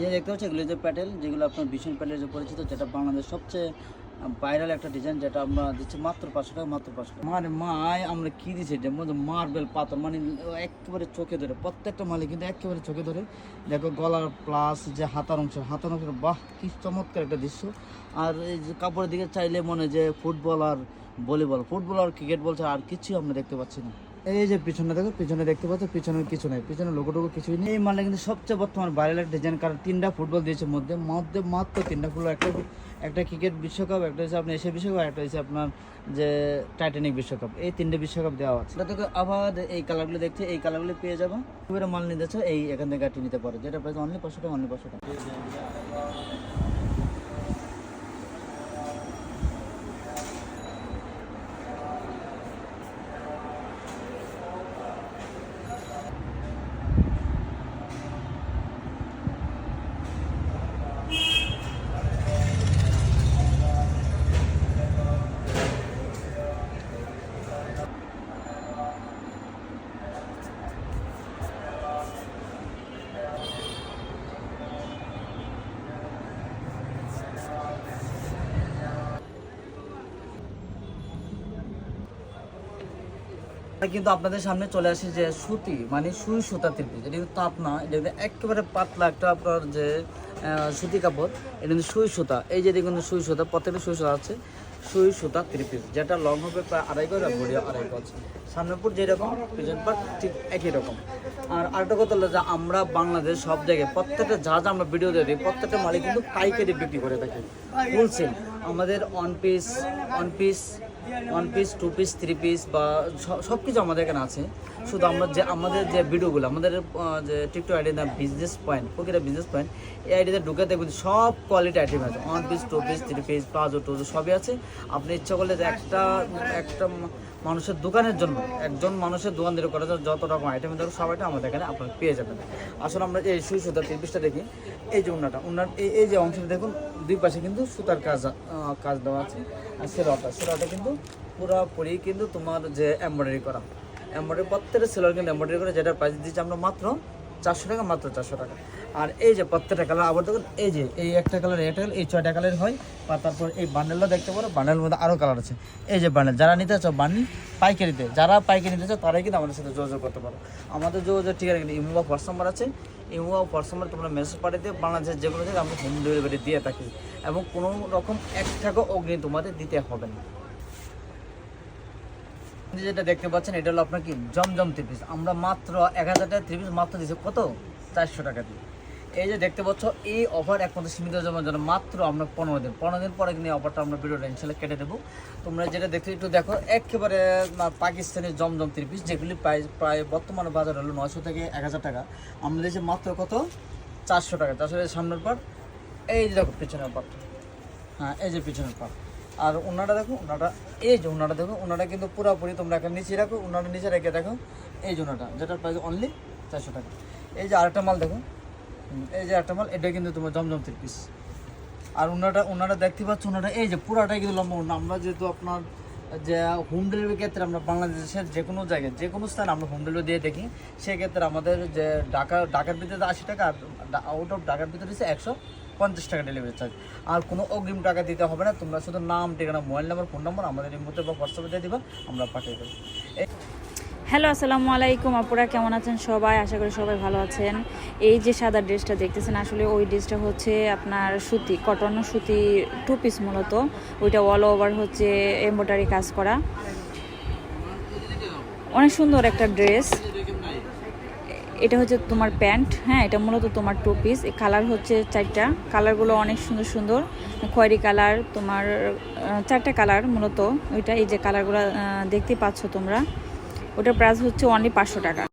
যে দেখতে পাচ্ছি এগুলো যে প্যাটেল, যেগুলো আপনার ভীষণ প্যাটেল যে পরিচিত, যেটা বাংলাদেশ সবচেয়ে ভাইরাল একটা ডিজাইন যেটা আমরা দিচ্ছি মাত্র পাঁচশো টাকা, মাত্র পাঁচশো টাকা। মানে মায়, আমরা কি দিচ্ছি এটা? মার্বেল পাথর মানে একেবারে চোখে ধরে, প্রত্যেকটা মালে কিন্তু একেবারে চোখে ধরে। দেখো গলার প্লাস যে হাতার অংশ হাতার অংশ, বাহ, কি চমৎকার একটা দৃশ্য। আর এই যে কাপড়ের দিকে চাইলে মনে যে ফুটবল আর ভলিবল ফুটবল আর ক্রিকেট বলছে, আর কিছু আমরা দেখতে পাচ্ছি না। এই যে পিছনে দেখো, পিছনে দেখতে পাচ্ছ, পিছনে কিছু নেই, পিছনে লোগো টোগো কিছুই নেই। এই মালে কিন্তু সবচেয়ে বর্তমান ভাইরাল ডিজাইন কারণ তিনটা ফুটবল দিয়েছে মধ্যে মধ্যে মাত্র তিনটা ফুটবল একটা একটা ক্রিকেট বিশ্বকাপ, একটা হচ্ছে আপনার এশিয়া বিশ্বকাপ একটা হচ্ছে আপনার যে টাইটানিক বিশ্বকাপ। এই তিনটে বিশ্বকাপ দেওয়া আছে। এটা থেকে আবার এই কালারগুলো দেখছে এই কালারগুলো পেয়ে যাব। এবারে মাল নিতে এই এখান থেকে গাড়ি নিতে পারো। যেটা প্রাইস অনলি পাঁচশো টাকা অনলি পাঁচশো টাকা। কিন্তু আপনাদের সামনে চলে আসে যে সুতি মানে সুই সুতা তিরপিস এটা কিন্তু তাপ না, এটা কিন্তু একেবারে পাতলা একটা আপনার যে সুতি কাপড়, এটা কিন্তু সুই সুতা। এই যে কিন্তু সুই সুতা, প্রত্যেকটা সুই সুতা আছে, সুই সুতা তিরপিস যেটা লং হবে প্রায় আড়াই করে আড়াই গজ সামনের পুর যেরকম, পিছন পাট ঠিক একই রকম। আর আরেকটা কথা হলো যে আমরা বাংলাদেশ সব জায়গায় প্রত্যেকটা যা যা আমরা ভিডিও দিই, প্রত্যেকটা মালিক কিন্তু পাইকারি বিক্রি করে থাকি। হোলসেল আমাদের one piece one piece one piece two piece three piece বা সব কিছু আমাদের এখানে আছে। শুধু আমরা যে আমাদের যে ভিডিওগুলো আমাদের যে টিকটক আইডি না বিজনেস পয়েন্ট প্রকৃত বিজনেস পয়েন্ট এই আইডিতে ঢুকে দেখবেন সব কোয়ালিটি আইটেম আছে। One piece two piece three piece palazzo টুজো সবই আছে। আপনি ইচ্ছা করলে যে একটা একটা মানুষের দোকানের জন্য, একজন মানুষের দোকান দিয়ে করা যায় যত রকম আইটেম ধরো সব আইটেম আমাদের এখানে আপনারা পেয়ে যাবেন। আসলে আমরা এই সুই তিন পিসটা দেখি। এই যে উন্নাটা, উন্নার এই যে অংশটা দেখুন দুই পাশে কিন্তু সুতার কাজ কাজ দেওয়া আছে। আর সেলোয়ারটা সেলোয়ারটা কিন্তু পুরোপুরি কিন্তু তোমার যে এমব্রয়ডারি করা। এমব্রয়ডারি প্রত্যেকটা সেলার কিন্তু এমব্রয়ডারি করে যেটা প্রাইস দিচ্ছি আমরা মাত্র চারশো টাকা, মাত্র চারশো টাকা। আর এই যে প্রত্যেকটা কালার আবার দেখুন এই যে, এই একটা কালার কালার, এই ছয়টা কালার হয়। বা তারপর এই বান্ডেলটা দেখতে পারো বান্ডেলের মধ্যে আরও কালার আছে। এই যে বান্ডেল যারা নিতে চাও বান্ডেল পাইকারিতে, যারা পাইকারি নিতে চাও, তারাই কিন্তু আমাদের সাথে যোগাযোগ করতে পারো। আমাদের যোগাযোগ ঠিকানা কিন্তু ইমো বা হোয়াটস নাম্বার আছে। ইমো বা হোয়াটস নাম্বার তোমরা মেসেজ পাঠিয়ে দিয়ে বাংলাদেশের যে কোনো জায়গায় আমরা হোম ডেলিভারি দিয়ে থাকি। এবং কোনো রকম এক টাকা অগ্নি তোমাদের দিতে হবে না। আপনি যেটা দেখতে পাচ্ছেন, এটা হলো আপনার কি, জমজম থ্রি পিস আমরা মাত্র এক হাজার টাকা থ্রি পিস মাত্র দিচ্ছি কত? চারশো টাকা দিয়ে। এই যে দেখতে পাচ্ছ, এই অফার একমাত্র সীমিত জমার জন্য মাত্র আমরা পনেরো দিন। পনেরো দিন পরে কিন্তু অফারটা আমরা ভিডিওটা ইনশাল্লাহ কেটে দেবো। তোমরা যেটা দেখতে একটু দেখো, একেবারে পাকিস্তানের জমজম থ্রি পিস যেগুলি প্রায় প্রায় বর্তমানে বাজার হলো নয়শো থেকে এক হাজার টাকা। আমরা দিয়েছি মাত্র কত? চারশো টাকা। চারশো সামনের পার এই যে দেখো, পিছনের পার হ্যাঁ এই যে পিছনের পার আর ওনাটা দেখো ওনাটা এই যে ওনাটা দেখো ওনাটা কিন্তু পুরোপুরি তোমরা একটা নিচে রাখো ওনাটা নিচে রেখে দেখো, এই যে ওনাটা যেটার প্রাইস অনলি চারশো টাকা। এই যে আরেকটা মাল দেখো এই যে আরেকটা মাল, এটা কিন্তু তোমার জমজম থ্রি পিস আর ওনাটা ওনারা দেখতে পাচ্ছ ওনাটা এই যে পুরাটাই কিন্তু লম্বা, আমরা যেহেতু আপনার যে হোম ডেলিভারি ক্ষেত্রে আমরা বাংলাদেশের যে কোনো জায়গায় যে কোনো স্থানে আমরা হোম ডেলিভারি দিয়ে দেখি, সেক্ষেত্রে আমাদের যে ঢাকা, ঢাকার ভিতরে আশি টাকা আউট অফ ঢাকার ভিতরে হচ্ছে একশো পঞ্চাশ টাকা ডেলিভারি চার্জ আর কোনো অগ্রিম টাকা দিতে হবে না, তোমরা শুধু নাম, ঠিকানা মোবাইল নাম্বার ফোন নম্বর আমাদের এই মুহূর্তে বা হোয়াটসঅ্যাপে দিয়ে দিবা, আমরা পাঠিয়ে দেবো। হ্যালো, আসসালামু আলাইকুম। আপুরা, কেমন আছেন সবাই? আশা করি সবাই ভালো আছেন। এই যে সাদা ড্রেসটা দেখতেছেন, আসলে ওই ড্রেসটা হচ্ছে আপনার সুতি, কটন সুতি টু পিস মূলত। ওইটা অল ওভার হচ্ছে এমব্রয়ডারি কাজ করা। অনেক সুন্দর একটা ড্রেস। এটা হচ্ছে তোমার প্যান্ট হ্যাঁ এটা মূলত তোমার টু পিস কালার হচ্ছে চারটা। কালারগুলো অনেক সুন্দর সুন্দর। খয়েরি কালার তোমার চারটা কালার মূলত। ওইটা এই যে কালারগুলো দেখতে পাচ্ছ তোমরা। ওটার প্রাইস হচ্ছে অনলি পাঁচশো টাকা।